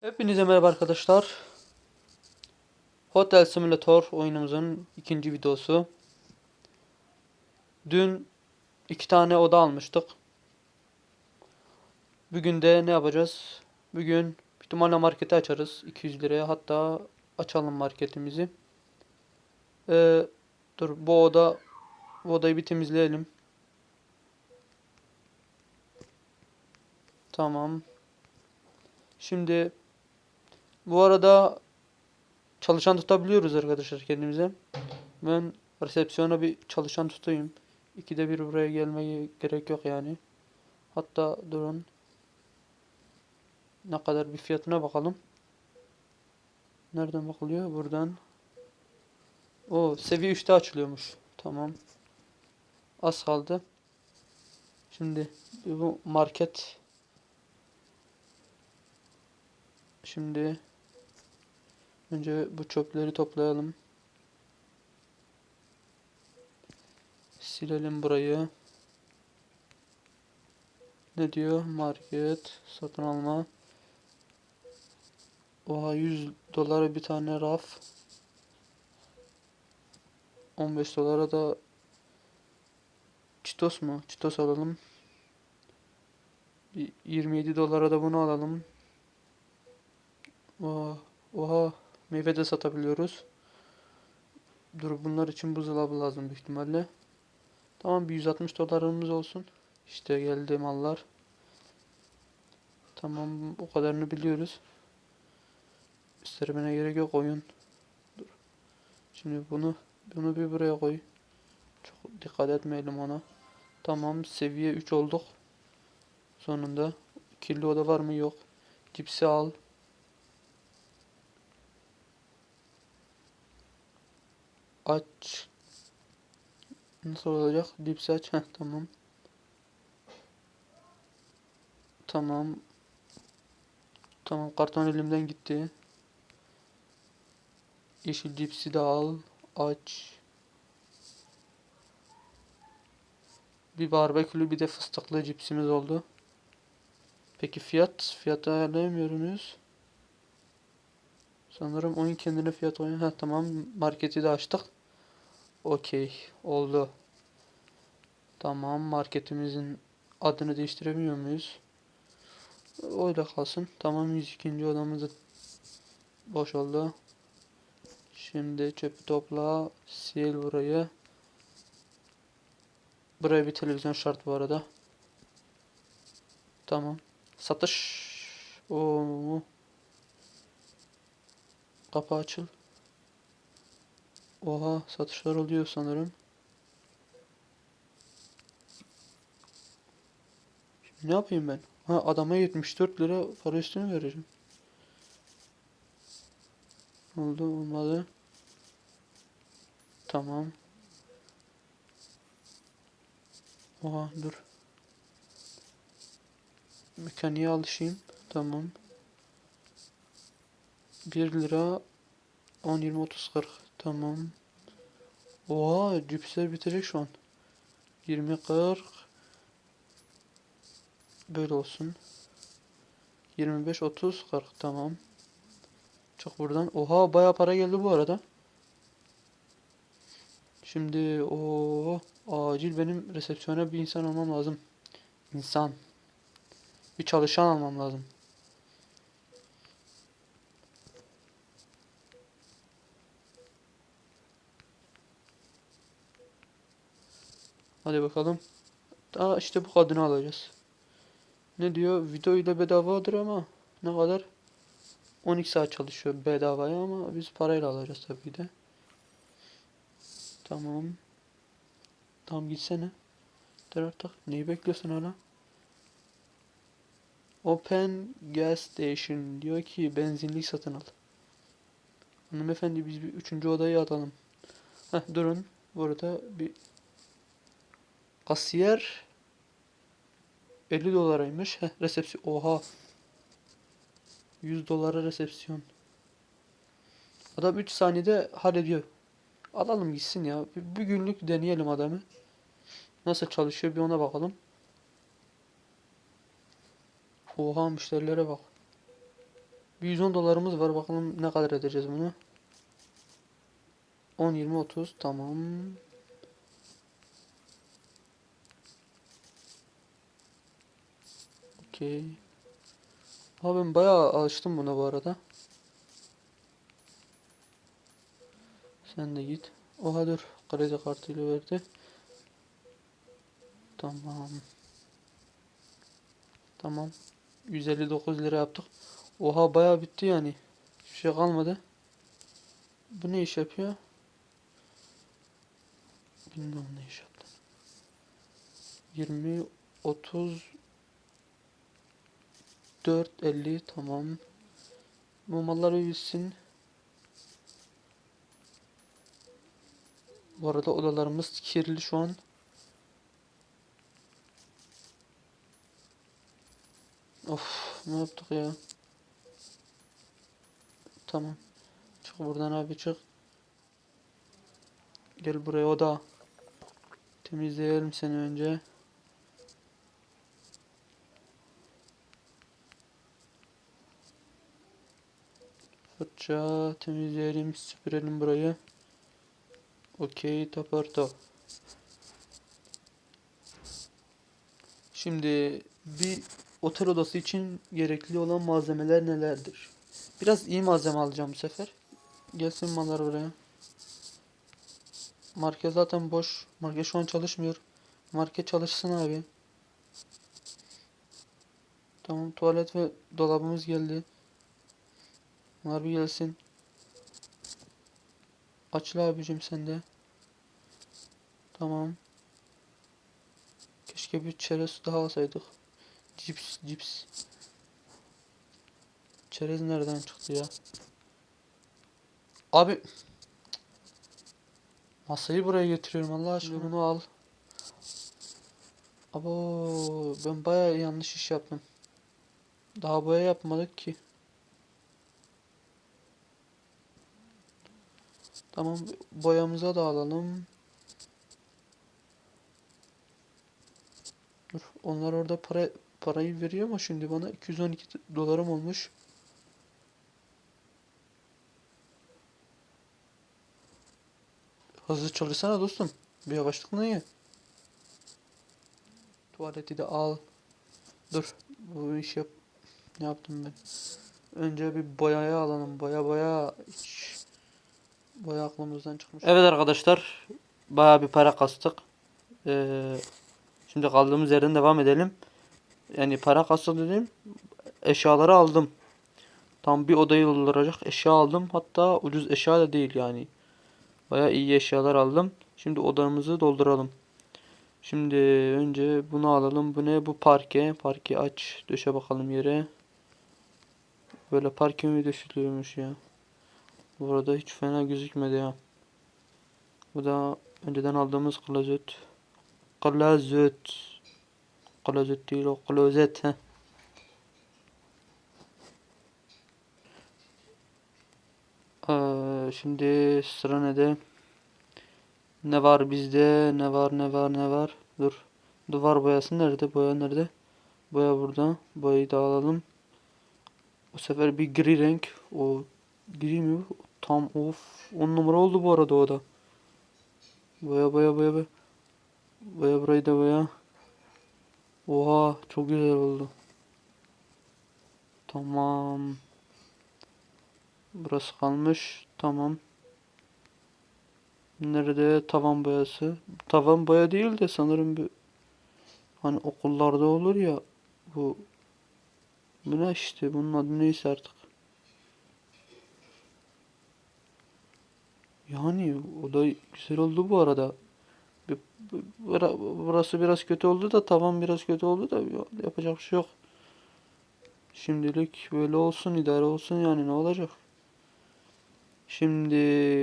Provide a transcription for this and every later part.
Hepinize merhaba arkadaşlar. Hotel Simulator oyunumuzun ikinci videosu. Dün iki tane oda almıştık. Bugün de ne yapacağız? Bugün ihtimalle marketi açarız 200 liraya. Hatta açalım marketimizi. Ee, dur bu oda bu odayı bir temizleyelim. Tamam. Şimdi bu arada çalışan tutabiliyoruz arkadaşlar kendimize. Ben resepsiyona bir çalışan tutayım. İkide bir buraya gelmeye gerek yok yani. Hatta durun. Ne kadar bir fiyatına bakalım. Nereden bakılıyor? Buradan. O seviye 3'te açılıyormuş. Tamam. Az kaldı. Şimdi bu market Şimdi önce bu çöpleri toplayalım. Silelim burayı. Ne diyor? Market, satın alma. Oha 100 dolara bir tane raf. 15 dolara da Çitos mu? Çitos alalım. Bir 27 dolara da bunu alalım. Oha, oha meyve de satabiliyoruz. Dur bunlar için buzdolabı lazım büyük ihtimalle. Tamam bir 160 dolarımız olsun. İşte geldi mallar. Tamam o kadarını biliyoruz. Üstlerine gerek yok oyun. Dur. Şimdi bunu bunu bir buraya koy. Çok dikkat etmeyelim ona. Tamam seviye 3 olduk. Sonunda. Kirli oda var mı? Yok. Cipsi al. Aç. Nasıl olacak? Dipsi aç. Heh, tamam. Tamam. Tamam karton elimden gitti. Yeşil cipsi de al. Aç. Bir barbekülü bir de fıstıklı cipsimiz oldu. Peki fiyat? Fiyatı ayarlayamıyoruz. Sanırım oyun kendine fiyat oyun. Ha tamam marketi de açtık. Okey oldu. Tamam marketimizin adını değiştiremiyor muyuz? Öyle kalsın. Tamam 102. odamız da boş oldu. Şimdi çöpü topla. Sil burayı. Buraya bir televizyon şart bu arada. Tamam. Satış. Oo. Kapı açıl. Oha satışlar oluyor sanırım. Şimdi ne yapayım ben? Ha adama 74 lira para üstünü vereceğim. Oldu olmadı. Tamam. Oha dur. Mekaniğe alışayım. Tamam. 1 lira 10 20 30 40 tamam. Oha cipsler bitecek şu an. 20 40 böyle olsun. 25 30 40 tamam. Çık buradan. Oha baya para geldi bu arada. Şimdi o acil benim resepsiyona bir insan almam lazım. İnsan. Bir çalışan almam lazım. Hadi bakalım. Aa işte bu kadını alacağız. Ne diyor? Video ile bedavadır ama ne kadar? 12 saat çalışıyor bedavaya ama biz parayla alacağız tabii de. Tamam. Tamam gitsene. Dur artık. Neyi bekliyorsun hala? Open gas station diyor ki benzinlik satın al. Hanımefendi biz bir üçüncü odayı alalım. Heh durun. Burada bir Kasiyer 50 dolaraymış. Heh, resepsiyon. Oha. 100 dolara resepsiyon. Adam 3 saniyede hallediyor. Alalım gitsin ya. Bir, bir günlük deneyelim adamı. Nasıl çalışıyor bir ona bakalım. Oha müşterilere bak. Bir 110 dolarımız var. Bakalım ne kadar edeceğiz bunu. 10, 20, 30. Tamam. Okey. Ha ben bayağı alıştım buna bu arada. Sen de git. Oha dur. Kredi kartıyla verdi. Tamam. Tamam. 159 lira yaptık. Oha bayağı bitti yani. Hiçbir şey kalmadı. Bu ne iş yapıyor? Bilmiyorum ne iş yaptı. 20 30 4 50 tamam. Bu mallar. Bu arada odalarımız kirli şu an. Of ne yaptık ya? Tamam. Çık buradan abi çık. Gel buraya oda. Temizleyelim seni önce. Fırça temizleyelim, süpürelim burayı. Okey, taparto. Şimdi bir otel odası için gerekli olan malzemeler nelerdir? Biraz iyi malzeme alacağım bu sefer. Gelsin mallar buraya. Market zaten boş. Market şu an çalışmıyor. Market çalışsın abi. Tamam tuvalet ve dolabımız geldi. Bunlar bir gelsin. Açıl abicim sen de. Tamam. Keşke bir çerez daha alsaydık. Cips, cips. Çerez nereden çıktı ya? Abi. Masayı buraya getiriyorum Allah aşkına bunu al. Abo ben bayağı yanlış iş yaptım. Daha boya yapmadık ki. Tamam boyamıza da alalım. Dur onlar orada para parayı veriyor ama şimdi bana 212 dolarım olmuş. Hızlı çalışsana dostum. Bir yavaşlık ne? Tuvaleti de al. Dur. Bu iş yap. Ne yaptım ben? Önce bir boyaya alalım. Boya boya. Hiç. Boya aklımızdan çıkmış. Evet arkadaşlar. Baya bir para kastık. Ee, şimdi kaldığımız yerden devam edelim. Yani para kastık dedim. Eşyaları aldım. Tam bir odayı dolduracak eşya aldım. Hatta ucuz eşya da değil yani. Baya iyi eşyalar aldım. Şimdi odamızı dolduralım. Şimdi önce bunu alalım. Bu ne? Bu parke. Parke aç. Döşe bakalım yere. Böyle parke mi döşülüyormuş ya. Bu arada hiç fena gözükmedi ya. Bu da önceden aldığımız klozet. Klozet. Klozet değil o klozet. Heh. Ee, şimdi sıra ne? Ne var bizde? Ne var ne var ne var? Dur. Duvar boyası nerede? Boya nerede? Boya burada. Boyayı da alalım. Bu sefer bir gri renk. O gri mi? Tam of. 10 numara oldu bu arada o da. Boya boya boya boya. Boya burayı da boya. Oha çok güzel oldu. Tamam. Burası kalmış. Tamam. Nerede tavan boyası? Tavan boya değil de sanırım bir hani okullarda olur ya bu bu ne işte bunun adı neyse artık. Yani o da güzel oldu bu arada. Burası biraz kötü oldu da tavan biraz kötü oldu da yapacak bir şey yok. Şimdilik böyle olsun idare olsun yani ne olacak? Şimdi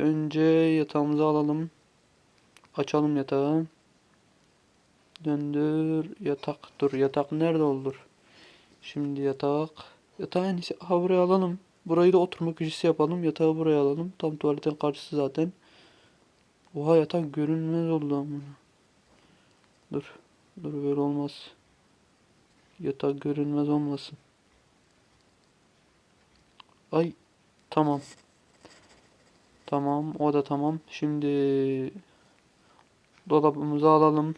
önce yatağımızı alalım. Açalım yatağı. Döndür yatak. Dur yatak nerede olur? Şimdi yatak. Yatağı en iyisi alalım. Burayı da oturma köşesi yapalım. Yatağı buraya alalım. Tam tuvaletin karşısı zaten. Oha yatak görünmez oldu ama. Dur. Dur böyle olmaz. Yatak görünmez olmasın. Ay tamam. Tamam o da tamam. Şimdi dolabımızı alalım.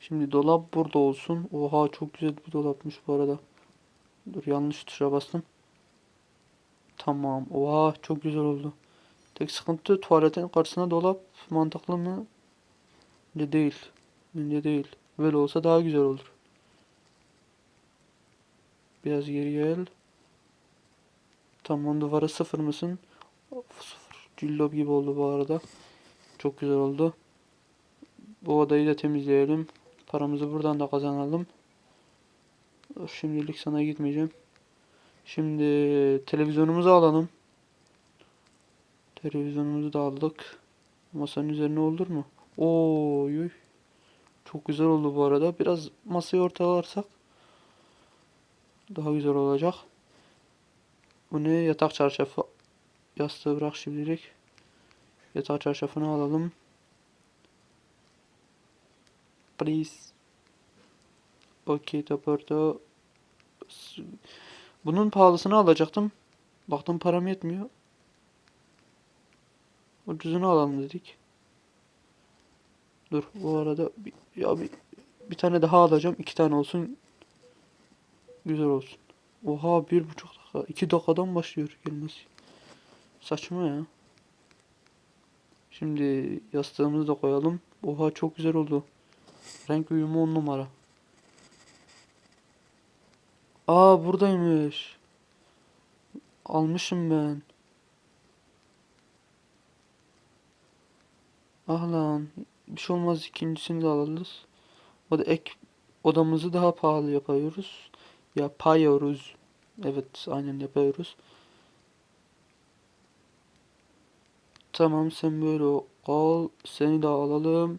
Şimdi dolap burada olsun. Oha çok güzel bir dolapmış bu arada. Dur yanlış tuşa bastım. Tamam. Oha çok güzel oldu. Tek sıkıntı tuvaletin karşısına dolap mantıklı mı? Bence değil. Bence değil. Böyle olsa daha güzel olur. Biraz geri gel. Tamam duvara sıfır mısın? Of, sıfır. Cillop gibi oldu bu arada. Çok güzel oldu. Bu odayı da temizleyelim. Paramızı buradan da kazanalım. Şimdilik sana gitmeyeceğim. Şimdi televizyonumuzu alalım. Televizyonumuzu da aldık. Masanın üzerine olur mu? Oy. Çok güzel oldu bu arada. Biraz masayı ortalarsak daha güzel olacak. Bu ne? Yatak çarşafı. Yastığı bırak şimdilik. Yatak çarşafını alalım. Please. Okey Taporto. Bunun pahalısını alacaktım. Baktım param yetmiyor. Ucuzunu alalım dedik. Dur bu arada ya bir, bir tane daha alacağım. iki tane olsun. Güzel olsun. Oha bir buçuk dakika. iki dakikadan başlıyor gelmesi. Saçma ya. Şimdi yastığımızı da koyalım. Oha çok güzel oldu. Renk uyumu on numara. Aa buradaymış. Almışım ben. Ah lan. Bir şey olmaz ikincisini de alırız. O da ek odamızı daha pahalı yapıyoruz. Yapıyoruz. Evet aynen yapıyoruz. Tamam sen böyle kal. Seni de alalım.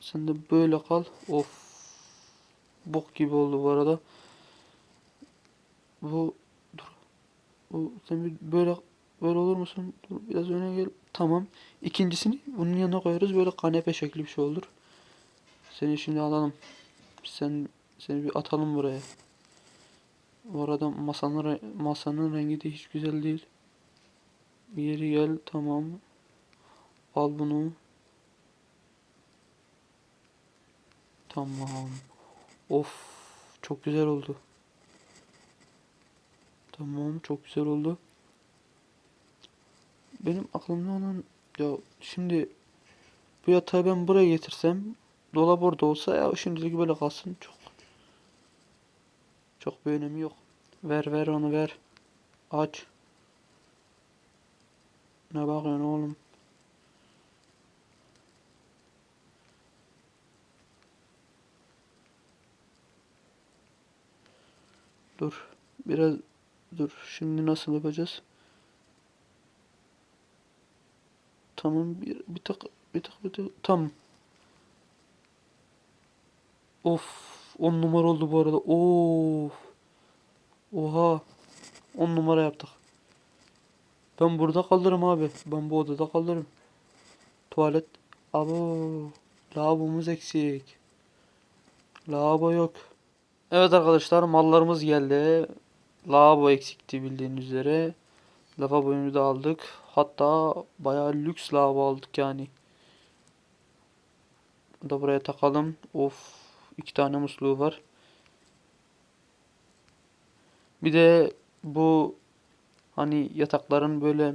Sen de böyle kal. Of. Bok gibi oldu bu arada. Bu dur. Bu sen bir böyle böyle olur musun? Dur biraz öne gel. Tamam. İkincisini bunun yanına koyarız. Böyle kanepe şekli bir şey olur. Seni şimdi alalım. Sen seni bir atalım buraya. Bu arada masanın masanın rengi de hiç güzel değil. Yere gel tamam. Al bunu. Tamam. Of çok güzel oldu. Tamam çok güzel oldu. Benim aklımda olan ya şimdi bu yatağı ben buraya getirsem dolap orada olsa ya şimdilik böyle kalsın çok çok bir önemi yok. Ver ver onu ver. Aç. Ne bakıyorsun oğlum? Dur. Biraz dur. Şimdi nasıl yapacağız? Tamam bir bir tak bir tak bir tak tamam. Of 10 numara oldu bu arada. Of. Oha. 10 numara yaptık. Ben burada kalırım abi. Ben bu odada kalırım. Tuvalet. Abo. Lavabomuz eksik. Lavabo yok. Evet arkadaşlar mallarımız geldi. Lavabo eksikti bildiğiniz üzere. Lavaboyu da aldık. Hatta bayağı lüks lavabo aldık yani. Bunu da buraya takalım. Of. iki tane musluğu var. Bir de bu hani yatakların böyle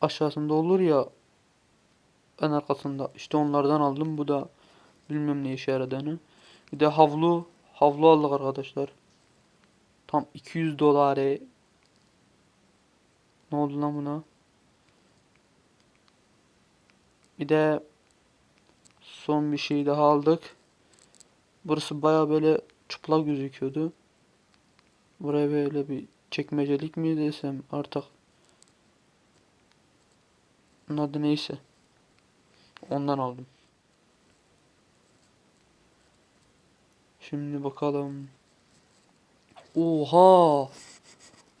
aşağısında olur ya en arkasında. İşte onlardan aldım. Bu da bilmem ne işe yaradığını. Bir de havlu. Havlu aldık arkadaşlar. Tam 200 dolar. Ne oldu lan buna? Bir de son bir şey daha aldık. Burası baya böyle çıplak gözüküyordu. Buraya böyle bir çekmecelik mi desem artık. Onun adı neyse. Ondan aldım. Şimdi bakalım. Oha!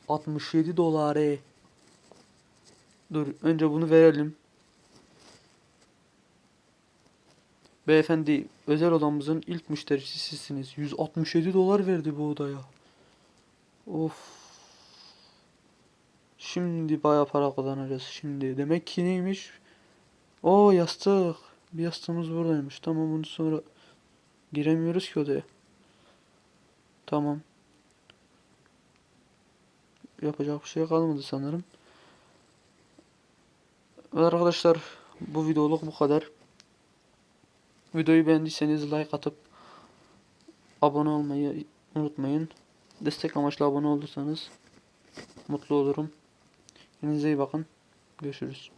67 dolar. e. Dur önce bunu verelim. Beyefendi özel odamızın ilk müşterisi sizsiniz. 167 dolar verdi bu odaya. Of. Şimdi bayağı para kazanacağız şimdi. Demek ki neymiş? O yastık. Bir yastığımız buradaymış. Tamam bunu sonra giremiyoruz ki odaya. Tamam. Yapacak bir şey kalmadı sanırım. Ve arkadaşlar bu videoluk bu kadar. Videoyu beğendiyseniz like atıp abone olmayı unutmayın. Destek amaçlı abone olursanız mutlu olurum. Kendinize iyi bakın. Görüşürüz.